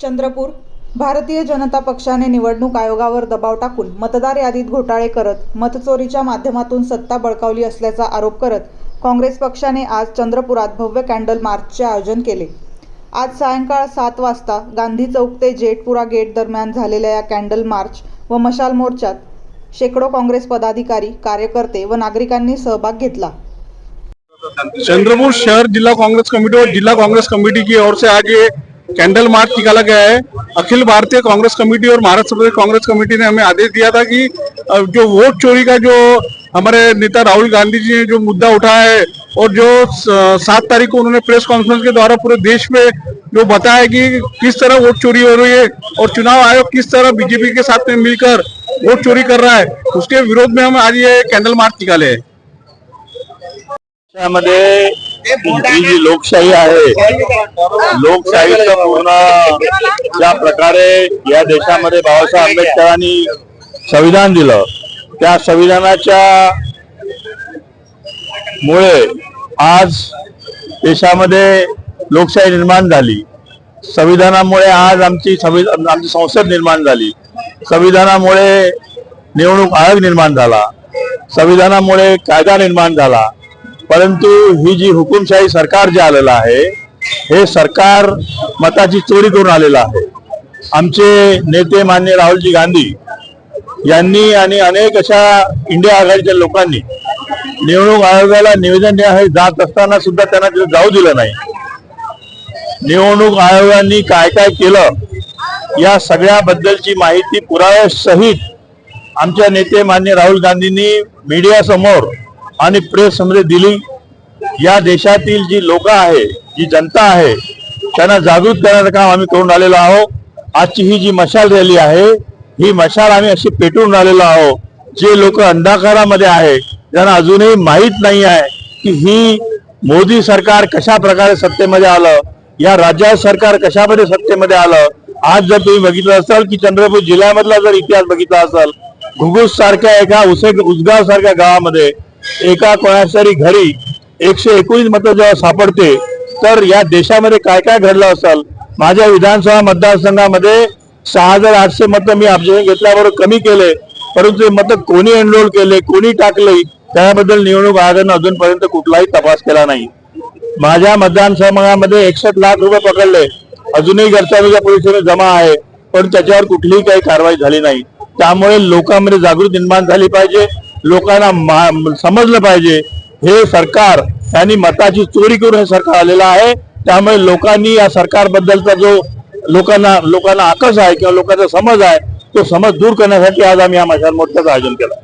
चंद्रपूर भारतीय जनता पक्षाने निवडणूक आयोगावर दबाव टाकून मतदार यादीत घोटाळे करत मतचोरीच्या माध्यमातून सत्ता बळकावली असल्याचा आरोप करत काँग्रेस पक्षाने आज चंद्रपुरात भव्य कॅन्डल मार्चचे आयोजन केले. आज सायंकाळ सात वाजता गांधी चौक ते जेटपुरा गेट दरम्यान झालेल्या या कॅन्डल मार्च व मशाल मोर्चात शेकडो काँग्रेस पदाधिकारी कार्यकर्ते व नागरिकांनी सहभाग घेतला. चंद्रपुर शहर जिला कांग्रेस कमेटी और जिला कांग्रेस कमेटी की ओर से आज ये कैंडल मार्च निकाला गया है। अखिल भारतीय कांग्रेस कमेटी और महाराष्ट्र प्रदेश कांग्रेस कमेटी ने हमें आदेश दिया था कि जो वोट चोरी का जो हमारे नेता राहुल गांधी जी ने जो मुद्दा उठाया है और जो सात तारीख को उन्होंने प्रेस कॉन्फ्रेंस के द्वारा पूरे देश में जो बताया कि किस तरह वोट चोरी हो रही है और चुनाव आयोग किस तरह बीजेपी के साथ में मिलकर वोट चोरी कर रहा है, उसके विरोध में हम आज ये कैंडल मार्च निकाले हैं। ही जी लोकशाही आहे लोकशाहीचं पूर्ण ज्या प्रकारे या देशामध्ये बाबासाहेब आंबेडकरांनी संविधान दिलं त्या संविधानाच्या मुळे आज देशामध्ये लोकशाही निर्माण झाली. संविधानामुळे आज आमची संविधान आमची संसद निर्माण झाली. संविधानामुळे निवडणूक आयोग निर्माण झाला. संविधानामुळे कायदा निर्माण झाला. परंतु ही जी हुकुमशाही सरकार जे आलेलं आहे हे सरकार मताची चोरी करून आलेलं आहे. आमचे नेते मान्य राहुलजी गांधी यांनी आणि अनेक अशा इंडिया आघाडीच्या लोकांनी निवडणूक आयोगाला निवेदन द्या जात असताना सुद्धा त्यांना तिथे जाऊ दिलं नाही. निवडणूक आयोगाने काय काय केलं या सगळ्याबद्दलची माहिती पुराव्यासहित आमच्या नेते मान्य राहुल गांधींनी मीडियासमोर आणि प्रेसमध्ये दिली या देशातील जी लोक आहे जी जनता आहे त्यांना जागृत करण्याचं काम आम्ही करून आलेलो आहोत. आजची ही जी मशाल रॅली आहे ही मशाल आम्ही अशी पेटून राहिलेलो आहोत. जे लोक अंधाकारामध्ये आहे त्यांना अजूनही माहीत नाही आहे की ही मोदी सरकार कशा प्रकारे सत्तेमध्ये आलं या राज्य सरकार कशामध्ये सत्तेमध्ये आलं. आज जर तुम्ही बघितलं असाल की चंद्रपूर जिल्ह्यामधला जर इतिहास बघितला असाल घुगुस सारख्या एका उसे उसगाव सारख्या गावामध्ये एका कोणाच्या तरी घरी एकशे एकोणीस मतं जेव्हा सापडते तर या देशामध्ये काय काय घडलं असेल? माझ्या विधानसभा मतदारसंघामध्ये सहा हजार आठशे मतं मी ऑब्झर्वेशन घेतल्याबरोबर कमी केले परंतु हे मतं कोणी एनरोल केले कोणी टाकले त्याबद्दल निवडणूक आयोगानं अजूनपर्यंत कुठलाही तपास केला नाही. माझ्या मतदानसंघामध्ये एकसष्ट लाख रुपये पकडले. अजूनही घरच्या पोलिसांनी जमा आहे पण त्याच्यावर कुठलीही काही कारवाई झाली नाही. त्यामुळे लोकांमध्ये जागृती निर्माण झाली पाहिजे. लोकांना मा- समजलं पाहिजे. हे सरकार यांनी मताची चोरी करून हे सरकार आलेलं आहे. त्यामुळे लोकांनी या सरकारबद्दलचा जो लोकांना लोकांना आकर्ष आहे किंवा लोकांचा समज आहे तो समज दूर करण्यासाठी आज आम्ही या मशाल मोर्चाचं आयोजन केलं.